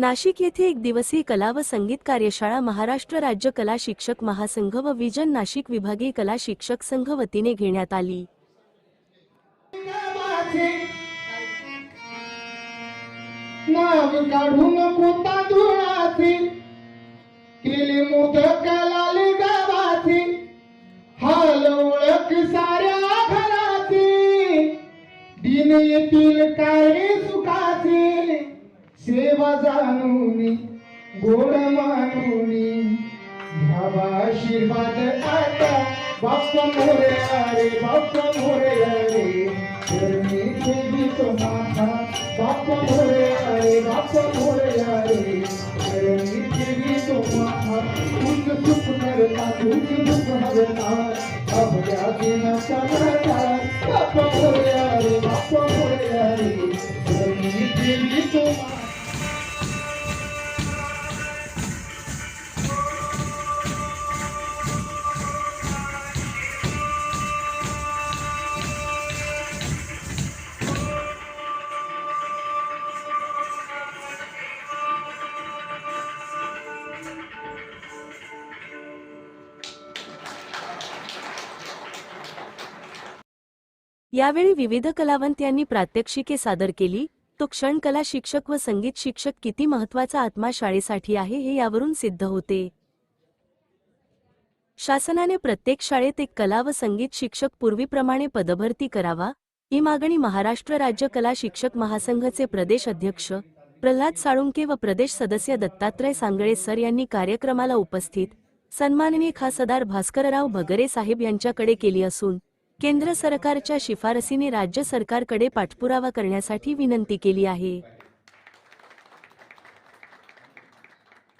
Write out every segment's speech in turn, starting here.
नाशिक येथे एक दिवसीय कला व संगीत कार्यशाळा महाराष्ट्र राज्य कला शिक्षक महासंघ व विजन नाशिक विभागीय कला शिक्षक संघ वतीने घेण्यात आली. साऱ्या घराची. दिन येतील काय सुखा సేవ జానుని గోడమానుని భావాశీర్వాద అట বাপ মোরে আরে বাপ মোরে আরে। ধর্মী দেবী তো মাথা বাপ মোরে আরে বাপ মোরে আরে। ধর্মী দেবী তো মাথা তুজ সুখ করতা বাপ यावेळी विविध कलावंत यांनी प्रात्यक्षिके सादर केली तो क्षण कला शिक्षक व संगीत शिक्षक किती महत्त्वाचा आत्मा शाळेसाठी आहे हे यावरून सिद्ध होते. शासनाने प्रत्येक शाळेत एक कला व संगीत शिक्षक पूर्वीप्रमाणे पदभरती करावा ही मागणी महाराष्ट्र राज्य कला शिक्षक महासंघचे प्रदेश अध्यक्ष प्रल्हाद साळुंके व प्रदेश सदस्य दत्तात्रय सांगळे सर यांनी कार्यक्रमाला उपस्थित सन्माननीय खासदार भास्करराव भगरे साहेब यांच्याकडे केली असून केंद्र सरकारच्या शिफारसीने राज्य सरकारकडे पाठपुरावा करण्यासाठी विनंती केली आहे.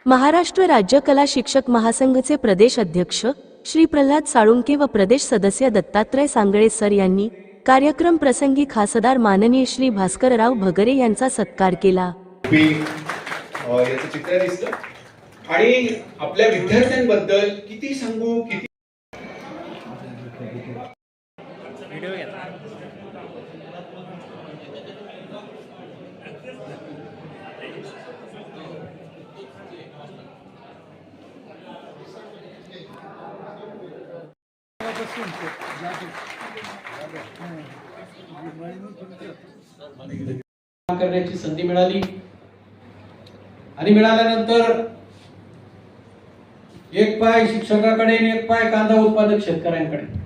महाराष्ट्र राज्य कला शिक्षक महासंघचे प्रदेश अध्यक्ष श्री प्रल्हाद साळुंके व प्रदेश सदस्य दत्तात्रय सांगळे सर यांनी कार्यक्रम प्रसंगी खासदार माननीय श्री भास्करराव भगरे यांचा सत्कार केला. आणि आपल्या विद्यार्थ्यांबद्दल किती सांगू किती काम करण्याची संधी मिळाली. आणि मिळाल्यानंतर एक पाय शिक्षकाकडे आणि एक पाय कांदा उत्पादक शेतकऱ्यांकडे.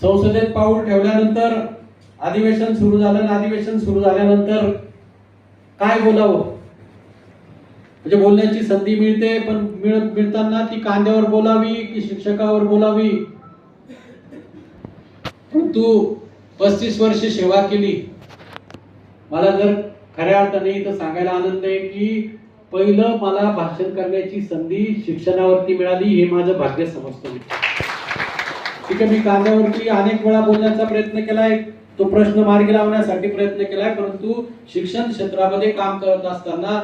संसदेत पाऊल ठेवल्यानंतर अधिवेशन सुरू झालं आणि अधिवेशन सुरू झाल्यानंतर काय बोलावं? म्हणजे बोलण्याची संधी मिळते पण मिळताना ती कांद्यावर बोलावी की शिक्षकावर बोलावी? परंतु पस्तीस वर्ष सेवा केली. मला जर खऱ्या अर्थाने इथं सांगायला आनंद आहे की पहिलं मला भाषण करण्याची संधी शिक्षणावरती मिळाली हे माझं भाग्य समजतो ठीक आहे मी कांद्यावरती अनेक वेळा बोलण्याचा प्रयत्न केलाय. तो प्रश्न मार्गी लावण्यासाठी प्रयत्न केलाय परंतु शिक्षण क्षेत्रामध्ये काम करत असताना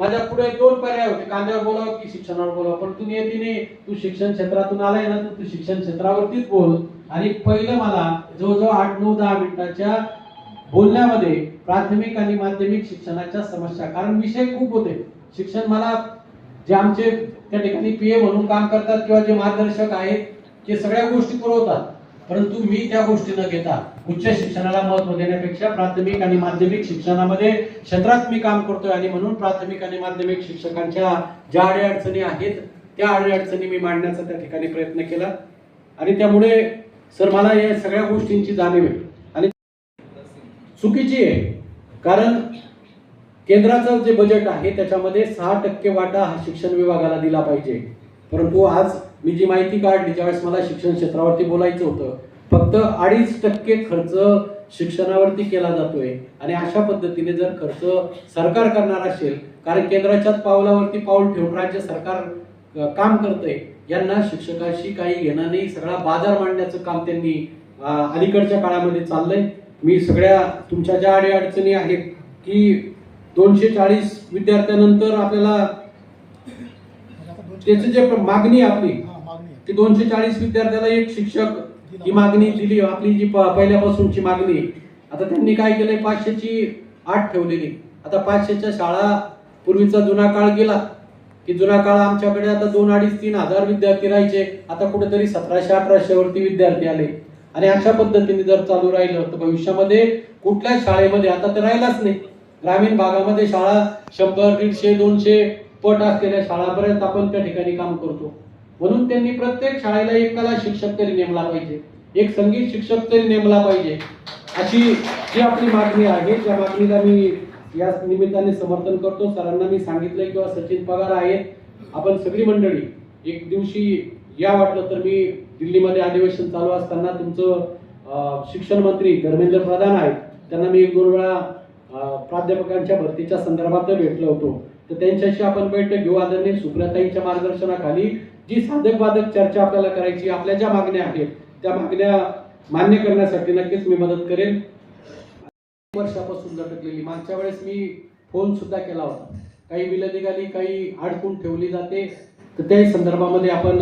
माझ्या पुढे दोन पर्याय होते. कांद्यावर बोलावं की शिक्षणावर बोलावं. पण तू नियतीने तू शिक्षण क्षेत्रातून आलाय ना तर तू शिक्षण क्षेत्रावरतीच बोल. आणि पहिलं मला जवळजवळ आठ नऊ दहा मिनिटाच्या बोलण्यामध्ये प्राथमिक आणि माध्यमिक शिक्षणाच्या समस्या. कारण विषय खूप होते. शिक्षण मला जे आमचे त्या ठिकाणी पीए म्हणून काम करतात किंवा जे मार्गदर्शक आहेत ते सगळ्या गोष्टी पुरवतात. परंतु मी त्या गोष्टी न घेता उच्च शिक्षणाला महत्त्व देण्यापेक्षा प्राथमिक आणि माध्यमिक शिक्षणामध्ये क्षेत्रात मी काम करतोय आणि म्हणून प्राथमिक आणि माध्यमिक शिक्षकांच्या ज्या अडीअडचणी आहेत त्या अडीअडचणी मी मांडण्याचा त्या ठिकाणी प्रयत्न केला. आणि त्यामुळे सर मला या सगळ्या गोष्टींची जाणीव आहे. आणि चुकीची आहे. कारण केंद्राचं जे बजेट आहे त्याच्यामध्ये सहा टक्के वाटा हा शिक्षण विभागाला दिला पाहिजे. परंतु आज मी जी माहिती काढली ज्यावेळेस मला शिक्षण क्षेत्रावरती बोलायचं होतं फक्त अडीच टक्के खर्च शिक्षणावरती केला जातोय. आणि अशा पद्धतीने जर खर्च सरकार करणार असेल कारण केंद्राच्याच पावलावरती पाऊल ठेवून राज्य सरकार काम करतंय यांना शिक्षकाशी काही घेणं नाही. सगळा बाजार मांडण्याचं काम त्यांनी अलीकडच्या काळामध्ये चाललंय. मी सगळ्या तुमच्या ज्या अडी अडचणी आहेत की दोनशे चाळीस विद्यार्थ्यानंतर आपल्याला त्याची जे मागणी आपली की दोनशे चाळीस विद्यार्थ्याला एक शिक्षक ही मागणी दिली आपली जी पहिल्यापासूनची मागणी. आता त्यांनी काय केलंय पाचशेची आठ ठेवलेली. आता पाचशेच्या शाळा पूर्वीचा जुना काळ गेला की जुना काळ आमच्याकडे आता दोन अडीच तीन हजार विद्यार्थी राहायचे. आता कुठेतरी सतराशे अठराशे वरती विद्यार्थी आले. आणि अशा पद्धतीने जर चालू राहिलं तर भविष्यामध्ये कुठल्याच शाळेमध्ये आता तर राहिलाच नाही. ग्रामीण भागामध्ये शाळा शंभर दीडशे दोनशे पट असलेल्या शाळापर्यंत आपण त्या ठिकाणी काम करतो. म्हणून त्यांनी प्रत्येक शाळेला एक कला शिक्षक तरी नेमला पाहिजे. एक संगीत शिक्षक तरी नेमला पाहिजे. अशी जी आपली मागणी आहे त्या मागणीला मी या निमित्ताने समर्थन करतो. सरांना मी सांगितलं किंवा सचिन पगार आहेत आपण सगळी मंडळी एक दिवशी या वाटलं तर मी दिल्लीमध्ये अधिवेशन चालू असताना तुमचं शिक्षण मंत्री धर्मेंद्र प्रधान आहेत. त्यांना मी एक दोन वेळा प्राध्यापकांच्या भरतीच्या संदर्भात भेटलो होतो. तर त्यांच्याशी आपण बैठक घेऊ. आदरणीय सुप्रियाताईंच्या मार्गदर्शनाखाली जी साधक बाधक चर्चा आपल्याला करायची आपल्या ज्या मागण्या आहेत त्या मागण्या मान्य करण्यासाठी नक्कीच मी मदत करेन. वर्षापासून लटकलेली मागच्या वेळेस मी फोन सुद्धा केला होता. काही बिलं निघाली काही अडकून ठेवली जाते. तर त्याही संदर्भामध्ये आपण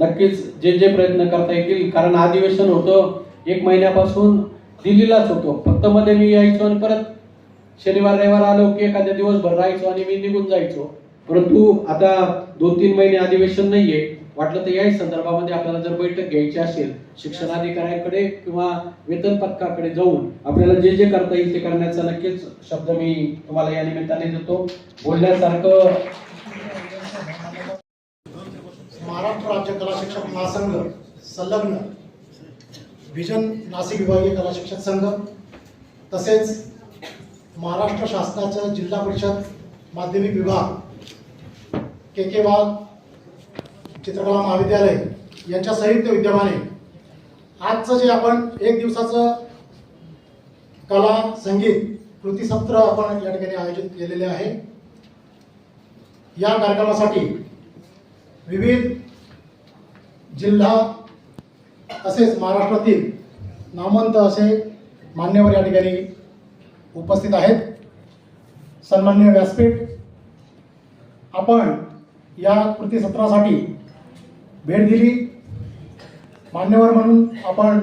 नक्कीच जे जे प्रयत्न करता येतील कारण अधिवेशन होतं एक महिन्यापासून दिल्लीलाच होतो. फक्त मध्ये मी यायचो आणि परत शनिवार रविवार आलो की एखाद्या दिवसभर राहायचो आणि मी निघून जायचो. परंतु आता दोन तीन महिने अधिवेशन नाहीये. वाटलं तर याही संदर्भामध्ये आपल्याला जर बैठक घ्यायची असेल शिक्षणाधिकाऱ्यांकडे किंवा वेतन पथकाकडे जाऊन आपल्याला जे जे करता येईल ते करण्याचा नक्कीच शब्द मी तुम्हाला या निमित्ताने देतो. बोलण्यासारखं महाराष्ट्र राज्य कला शिक्षक महासंघ संलग्न विजन नाशिक विभागीय कला शिक्षक संघ तसेच महाराष्ट्र शासनाचं जिल्हा परिषद माध्यमिक विभाग के के वाघ चित्रकला महाविद्यालय यांच्या संयुक्त विद्यमाने आजचं जे आपण एक दिवसाचं कला संगीत कृतीसत्र आपण या ठिकाणी आयोजित केलेले आहे. या कार्यक्रमासाठी विविध जिल्हा तसेच महाराष्ट्रातील नामवंत असे मान्यवर या ठिकाणी उपस्थित आहेत. सन्मान्य व्यासपीठ आपण या कृतीसत्रासाठी भेट दिली. मान्यवर म्हणून आपण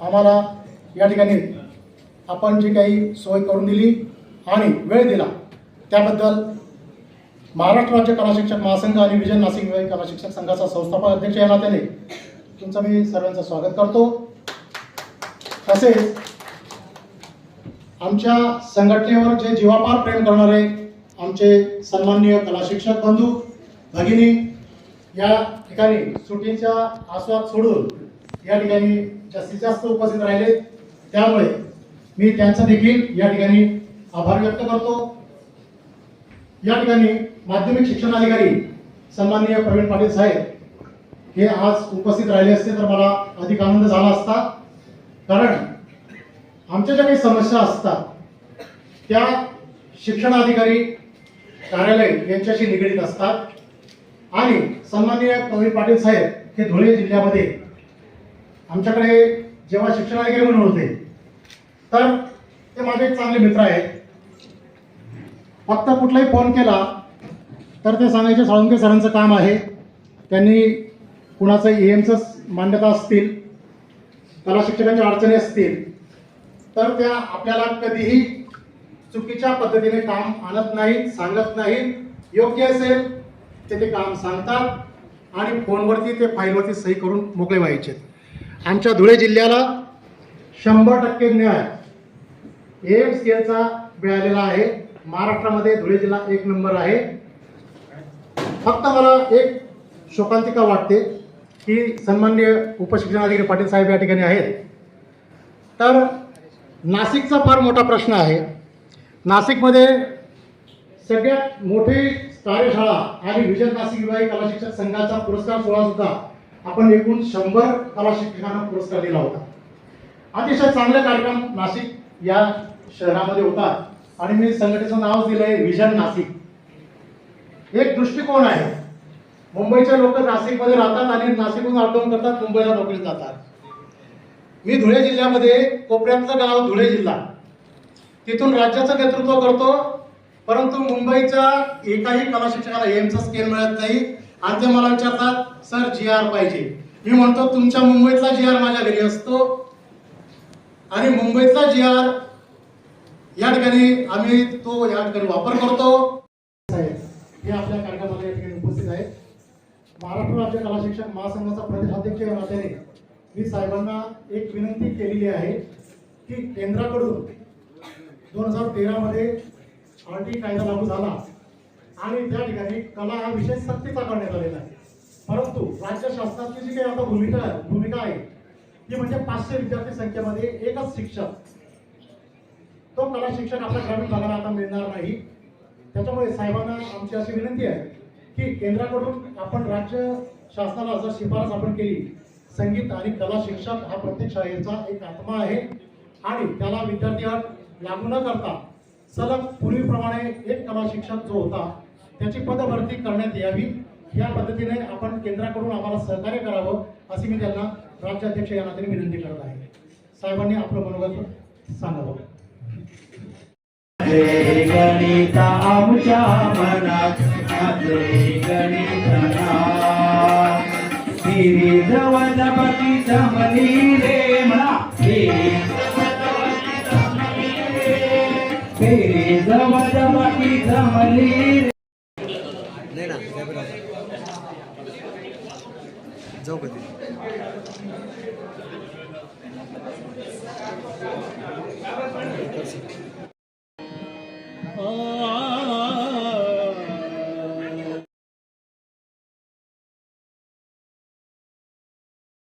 आम्हाला या ठिकाणी आपण जी काही सोय करून दिली आणि वेळ दिला त्याबद्दल महाराष्ट्र राज्य कलाशिक्षक महासंघ आणि विजय नाशिक कलाशिक्षक संघाचा संस्थापक अध्यक्ष या नात्याने तुमचं मी सर्वांचं स्वागत करतो. तसेच आमच्या संघटनेवर जे जीवापार प्रेम करणारे आमचे सन्माननीय कला शिक्षक बंधू भगिनी या ठिकाणी सुट्टीचा आस्वाद सोडून या ठिकाणी जास्तीत जास्त उपस्थित राहिले. त्यामुळे मी त्यांचा देखील या ठिकाणी आभार व्यक्त करतो. या ठिकाणी माध्यमिक शिक्षणाधिकारी सन्माननीय प्रवीण पाटील साहेब हे आज उपस्थित राहिले असते तर मला अधिक आनंद झाला असता. कारण आमच्या ज्या काही समस्या असतात त्या शिक्षणाधिकारी कार्यालय यांच्याशी निगडीत असतात. आणि सन्माननीय प्रवीण पाटील साहेब हे धुळे जिल्ह्यामध्ये. आमच्याकडे जेव्हा शिक्षणाधिकारी म्हणून होते तर ते माझे एक चांगले मित्र आहेत. फक्त कुठलाही फोन केला तर ते सांगायचे साळुंके सरांचं काम आहे. त्यांनी कुणाचं ई एमचं मान्यता असतील कला शिक्षकांच्या अडचणी असतील तर त्या आपल्याला कधीही चुकीच्या पद्धतीने काम आणत नाहीत सांगत नाहीत योग्य असेल ते ते काम सांगतात आणि फोनवरती ते फाईलवरती सही करून मोकळे व्हायचे. आमच्या धुळे जिल्ह्याला शंभर टक्के न्याय एम स्केलचा मिळालेला आहे. महाराष्ट्रामध्ये धुळे जिल्हा एक नंबर आहे. फक्त मला एक शोकांतिका वाटते की सन्मान्य उपशिक्षणाधिकारी पाटील साहेब या ठिकाणी आहेत. तर नाशिकचा फार मोठा प्रश्न आहे. नाशिकमध्ये सगळ्यात मोठी कार्यशाळा आणि विजय नाशिक विवाही कला शिक्षक संघाचा पुरस्कार सोहळा सुद्धा आपण एकूण शंभर कला शिक्षकांना पुरस्कार दिला होता. अतिशय चांगले कार्यक्रम नाशिक या शहरामध्ये होतात. आणि मी संघटनेचं नाव दिलंय विजन नाशिक. एक दृष्टिकोन आहे. मुंबईचे लोक नाशिकमध्ये राहतात आणि नाशिकहून आठवण करतात मुंबईला नोकरीत जातात. मी धुळे जिल्ह्यामध्ये कोपऱ्यातलं गाव धुळे जिल्हा. तिथून राज्याचं नेतृत्व करतो परंतु मुंबईच्या एकाही कला शिक्षकाला एमचा स्केल मिळत नाही. आणि ते मला विचारतात सर जी आर पाहिजे. मी म्हणतो तुमच्या मुंबईतला जी आर माझ्या घरी असतो. आणि मुंबईतला जी आर या ठिकाणी आम्ही तो या ठिकाणी वापर करतो. साहेब हे आपल्या कार्यक्रमाला या ठिकाणी उपस्थित आहेत. महाराष्ट्र राज्य कला शिक्षक महासंघाचा प्रदेशाध्यक्ष या नात्याने मी साहेबांना एक विनंती केलेली आहे की केंद्राकडून दोन हजार तेरामध्ये आरटी कायदा लागू झाला आणि त्या ठिकाणी कला हा विषय सक्तीचा करण्यात आलेला आहे. परंतु राज्य शासनाची जी काही आता भूमिका भूमिका आहे ती म्हणजे पाचशे विद्यार्थी संख्येमध्ये एकच शिक्षक. तो कला शिक्षक आपल्या ग्रामीण भागाला आता मिळणार नाही. त्याच्यामुळे साहेबांना आमची अशी विनंती आहे की केंद्राकडून आपण राज्य शासनाला जर शिफारस आपण केली संगीत आणि कला शिक्षक हा प्रत्येक शाळेचा एक आत्मा आहे. आणि त्याला विद्यार्थी लागू न करता सलग पूर्वीप्रमाणे एक कला शिक्षक जो होता त्याची पदभरती करण्यात यावी. या पद्धतीने आपण केंद्राकडून आम्हाला सहकार्य करावं अशी मी त्यांना राज्याध्यक्ष या नात्याने विनंती करत आहे. साहेबांनी आपलं मनोगत सांगावं. गणिता आमच्या मनात माझे गणित जमली रे म्हणा. सिरीज वनपती जमली रे. जाऊ कधी